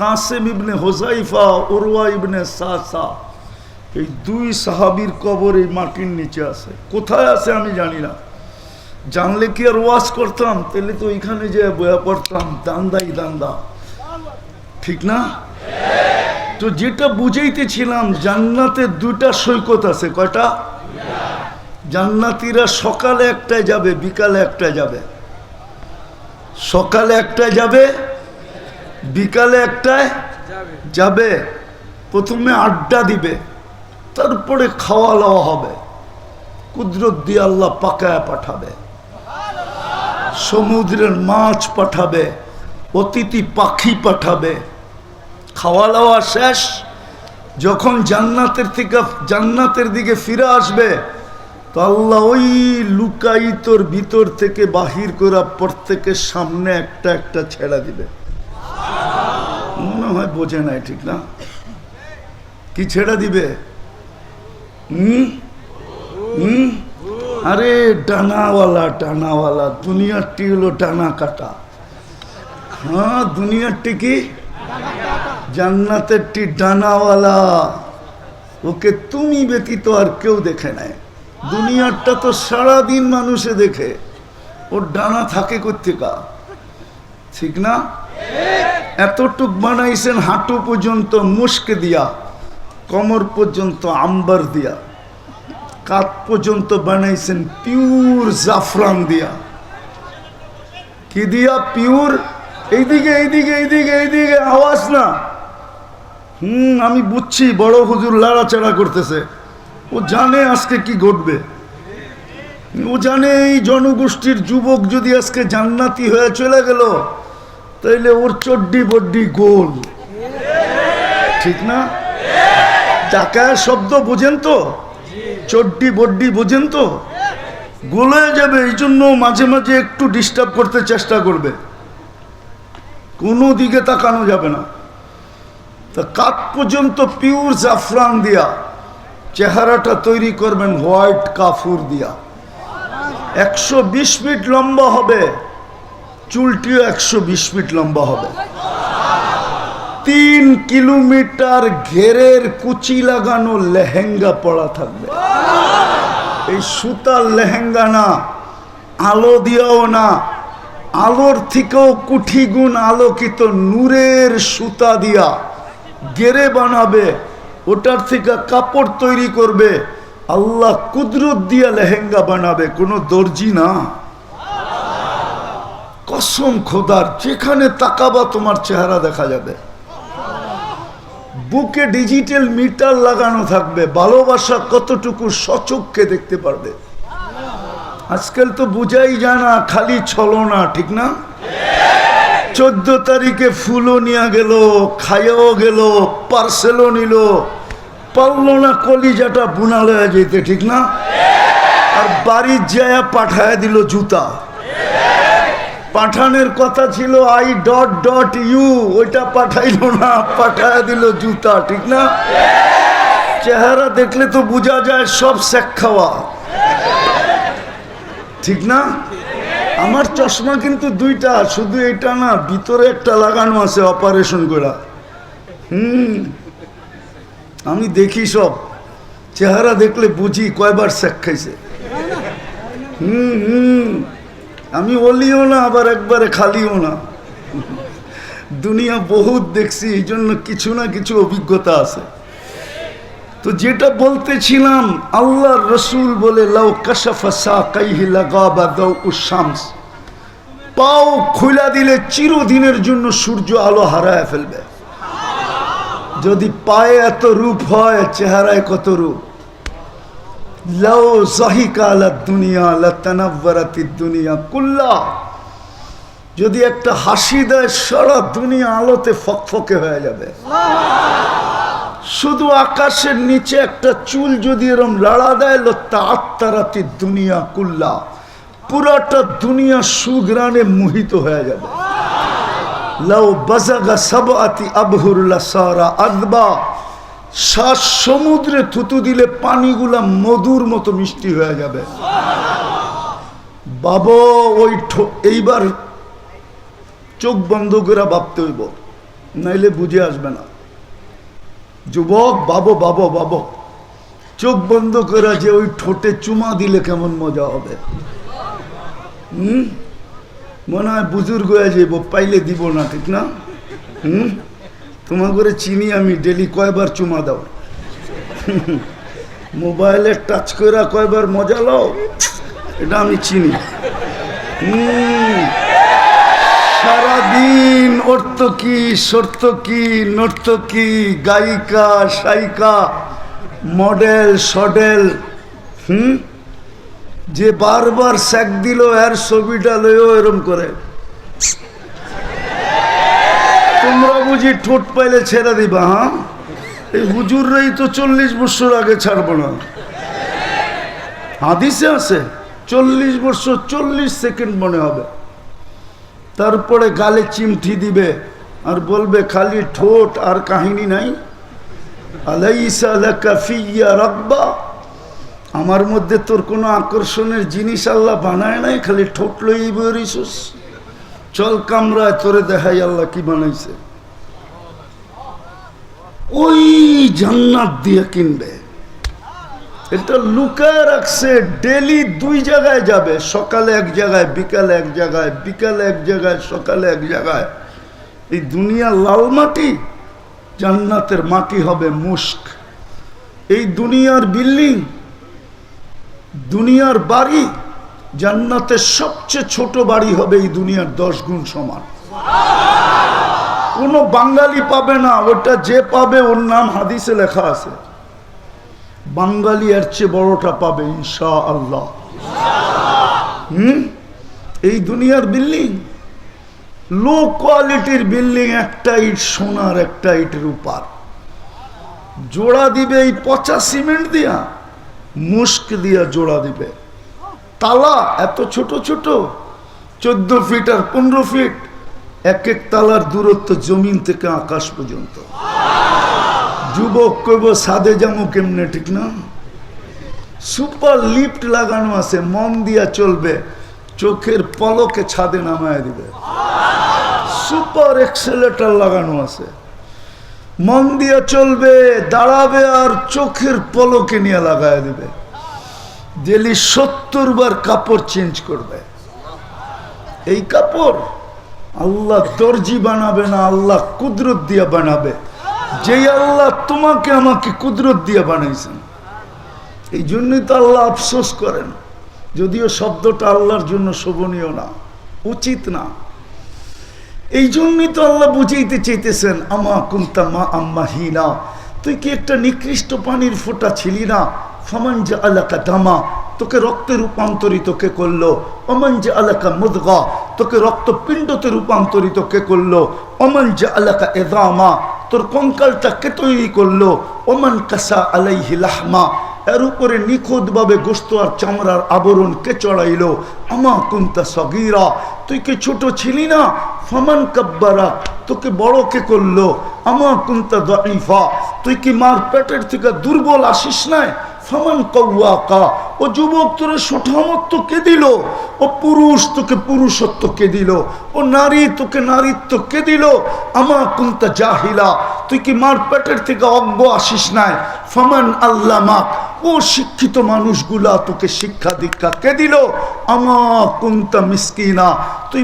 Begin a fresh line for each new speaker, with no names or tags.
কাসেম ইবনে হোজাইফা ইবনে সাসা, এই দুই সাহাবীর কবর এই মাটির নিচে আছে। কোথায় আছে আমি জানি না। জানলে কি আর করতাম? তাহলে তো ওইখানে যে বয়া পড়তাম, দান্দাই দান্দা। ঠিক না? তো যেটা বুঝাইতেছিলাম জান্নাতের দুইটা সৈকত আছে। কয়টা? জান্নাতিরা সকালে একটায় যাবে, বিকালে একটায় যাবে। সকালে একটায় যাবে বিকালে একটায় যাবে, প্রথমে আড্ডা দিবে, তারপরে খাওয়া দাওয়া হবে। কুদরত দিয়ে আল্লাহ পাকায় পাঠাবে। সমুদ্রের মাছ পাঠাবে, অতিথি পাখি পাঠাবে। খাওয়া দাওয়া শেষ, যখন জান্নাতের থেকে, জান্নাতের দিকে ফিরে আসবে, তো আল্লাহ ওই লুকাইতর ভিতর থেকে বাহির করা প্রত্যেকের সামনে একটা একটা ছেড়া দিবে। মনে হয় বোঝে নাই, ঠিক না? কি ছেড়া দিবে? আরে, ডানাওয়ালা ডানাওয়ালা দুনিয়ারটি হলো টানা কাটা হ্যাঁ দুনিয়ারটি কি? জান্নাতেরটি ডানাওয়ালা। ওকে তুমি ব্যতীত আর কেউ দেখে নেয় দুনিয়ারটা তো সারাদিন মানুষে দেখে। ওর ডানা থাকে কোথেকা ঠিক না? এতটুক বানাইছেন হাঁটু পর্যন্ত মুস্কে দিয়া, কমর পর্যন্ত আম্বার দিয়া কাত পর্যন্ত বানাইছেন পিওর জাফরান দিয়া। কি দিয়া পিওর? এইদিকে এইদিকে এইদিকে এইদিকে, আওয়াজ না। হুম, আমি বুঝছি, বড় হুজুর লাড়াচাড়া করতেছে। ও জানে আজকে কি ঘটবে। ও জানে এই জনগোষ্ঠীর যুবক যদি আজকে জান্নাতি হয়ে চলে গেল তাইলে ওর চড্ডি বড্ডি গোল। ঠিক না? টাকার শব্দ বোঝেন তো? চড্ডি বড্ডি বোঝেন তো? গলে যাবে এই জন্য মাঝে মাঝে একটু ডিস্টার্ব করতে চেষ্টা করবে। কোনো দিকে তাকানো যাবে না। তা কাত পর্যন্ত পিওর জাফরান দিয়া, চেহারাটা তৈরি করবেন হোয়াইট কাফুর দিয়া। একশো বিশ ফিট লম্বা হবে। চুলটিও একশো বিশ ফিট লম্বা হবে। তিন কিলোমিটার ঘেরের কুচি লাগানো লেহেঙ্গা পড়া থাকবে। এই সুতার লেহেঙ্গা না, আলো দিয়েও না, আলোর থেকেও কুঠি গুণ আলোকিত নূরের সুতা দিয়া গেরে বানাবে, ওটার থেকে কাপড় তৈরি করবে। আল্লাহ কুদরত দিয়া লেহেঙ্গা বানাবে, কোনো দর্জি না। কসম খোদার, যেখানে তাকাবা তোমার চেহারা দেখা যাবে। বুকে ডিজিটাল মিটার লাগানো থাকবে, ভালোবাসা কতটুকু সচক্ষে দেখতে পারবে। আজকাল তো বুঝাই যায় না, খালি ছলো না ঠিক না? চোদ্দ তারিখে ফুলও নিয়ে গেল খাইয়াও গেল পার্সেলও নিল, পারল না কলিজাটা বুনালে যেতে, ঠিক না? আর বাড়ির যায় পাঠায় দিল জুতা। পাঠানের কথা ছিল আই ডট ডট ইউ ওইটা পাঠাইলো না, পাঠায় দিল জুতা, ঠিক না? চেহারা দেখলে তো বোঝা যায় সব শেখ খাওয়া। ঠিক না? আমার চশমা কিন্তু দুইটা, শুধু এটা না, ভিতরে একটা লাগানো আছে অপারেশন করা হুম, আমি দেখি সব। চেহারা দেখলে বুঝি কয়বার শেখ খাইছে। হুম হুম। আমি অলিও না, আবার একবারে খালিও না। দুনিয়া বহুত দেখছি এই জন্য কিছু না কিছু অভিজ্ঞতা আছে। তো যেটা বলতেছিলাম আল্লাহ রসুল বলে, লাউ কাশাফা সা কাইহি উশামস পাও খুলা দিলে চিরদিনের জন্য সূর্য আলো হারায় ফেলবে। যদি পায়ে এত রূপ হয়, চেহারায় কত রূপ? লাউ দুনিয়া লাতানাব্বারাতি কুল্লা। যদি একটা হাসি দেয়, সারা দুনিয়া আলোতে ফকফকে হয়ে যাবে। শুধু আকাশের নিচে একটা চুল যদি এরম লাড়া দেয় লত্তা আত্মারাতি দুনিয়া কুল্লা। পুরাটা দুনিয়া সুগ্রানে মোহিত হয়ে যাবে। লাউ বাজাগা সাবাতি আবহুরুল্লাহ সারা আদবা। শ্বাস সমুদ্রে থুতু দিলে পানিগুলা মধুর মতো মিষ্টি হয়ে যাবে। বাবা, ওই এইবার চোখ বন্ধ করে ভাবতে হইব, নাইলে বুঝে আসবে না। যুবক, বাবো বাবো বাবো, চোখ বন্ধ করে যে ওই ঠোঁটে চুমা দিলে কেমন মজা হবে। হুম? মনে হয় বুজুর্গ হয়ে যাব পাইলে দিব না, ঠিক না? হুম? তোমার চিনি আমি ডেলি কয়বার চুমা দাও। মোবাইলে টাচ করে কয়বার মজা লও, এটা আমি চিনি। সারাদিন অর্থকি সর্তকি নর্তকি গায়িকা, সাইকা, মডেল, সডেল, হুম? যে বারবার স্যাক দিল, এর ছবিটা লইও এরম করে। তোমরা বুঝি ঠোঁট পাইলে ছেড়ে দিবা হ্যাঁ? এই হুজুররাই তো চল্লিশ বছর আগে ছাড়বো না। হাদিসে আছে, চল্লিশ বছর চল্লিশ সেকেন্ড মনে হবে। তারপরে গালে চিমঠি দিবে আর বলবে, খালি ঠোঁট আর কাহিনী নাই। রাব্বা। আমার মধ্যে তোর কোনো আকর্ষণের জিনিস আল্লাহ বানায় নাই, খালি ঠোঁট লই চল কামরায়, তোরে দেখাই আল্লাহ কি বানাইছে। ওই জান্নাত দিয়ে কিনবে। এটা লুকায় রাখছে, ডেলি দুই জায়গায় যাবে, সকালে এক জায়গায়, বিকালে এক জায়গায়, বিকালে এক জায়গায়, সকালে এক জায়গায়। এই দুনিয়া লাল মাটি জান্নাতের মাটি হবে মুস্ক এই দুনিয়ার বিল্ডিং, দুনিয়ার বাড়ি জান্নাতের সবচেয়ে ছোট বাড়ি হবে এই দুনিয়ার দশ গুণ সমান। কোনো বাঙালি পাবে না, ওটা যে পাবে ওর নাম হাদিসে লেখা আছে। বাঙালি এর চেয়ে বড়টা পাবে ইনশা আল্লাহ হুম? এই দুনিয়ার বিল্ডিং, লো কোয়ালিটির বিল্ডিং, একটা ইট সোনার, একটা ইট রূপার জোড়া দিবে এই পচা সিমেন্ট দিয়া মুস্ক দিয়া জোড়া দিবে। তালা এত ছোট ছোট, চোদ্দ ফিট আর পনেরো ফিট এক এক তালার দূরত্ব জমিন থেকে আকাশ পর্যন্ত। যুবক কইব, সাদে যাব কেমনে ঠিক না? সুপার লিফট লাগানো আছে, মন দিয়া চলবে, চোখের পলকে ছাদে নামায় দিবে। সুপার এক্সেলেটার লাগানো আছে, মন দিয়া চলবে, দাঁড়াবে আর চোখের পলকে নিয়ে লাগায় দিবে। ডেলি সত্তর বার কাপড় চেঞ্জ করবে। এই কাপড় আল্লাহ দর্জি বানাবে না, আল্লাহ কুদরত দিয়া বানাবে। যেই আল্লাহ তোমাকে আমাকে কুদরত দিয়া বানাইছেন। এই জন্যই তো আল্লাহ আফসোস করেন। যদিও শব্দটা আল্লাহর জন্য শোভনীয় না, উচিত না। এই জন্যই তো আল্লাহ বুঝাইতে চাইতেছেন, আমা কুন্তা মা আম্মা হিনা। তুই কি একটা নিকৃষ্ট পানির ফোঁটা ছিলি না? ফমান আলাকা দামা, তোকে রক্তে রূপান্তরিত কে করল? অমন যে আলাকা মুদগা, তোকে রক্তপিণ্ডতে রূপান্তরিত কে করল? অমন যে আলাকা এদামা তোর কঙ্কালটা কে তৈরি করল? ওমান কাসা আলাইহি লাহমা, এর উপরে নিখুঁতভাবে গোস্ত আর চামড়ার আবরণ কে চড়াইলো? আমা কুন্তা সগিরা, তুই কি ছোট ছিলি না? ফমান কাব্বারা, তোকে বড় কে করল? আমা কুন্তা দইফা তুই কি মার পেটের থেকে দুর্বল আসিস নাই? ফমান কৌয়াকা ও যুবক দিল? ও পুরুষ তোকে দিল? ও নারী তোকে দিল? আমা কুন্তা জাহিলা, তুই কি মার পেটের থেকে অজ্ঞ আসিস নাই? ফমান আল্লামাক, ও শিক্ষিত মানুষগুলা তোকে শিক্ষা দীক্ষা কে দিল? আমা কুন্তা মিসকিনা, তুই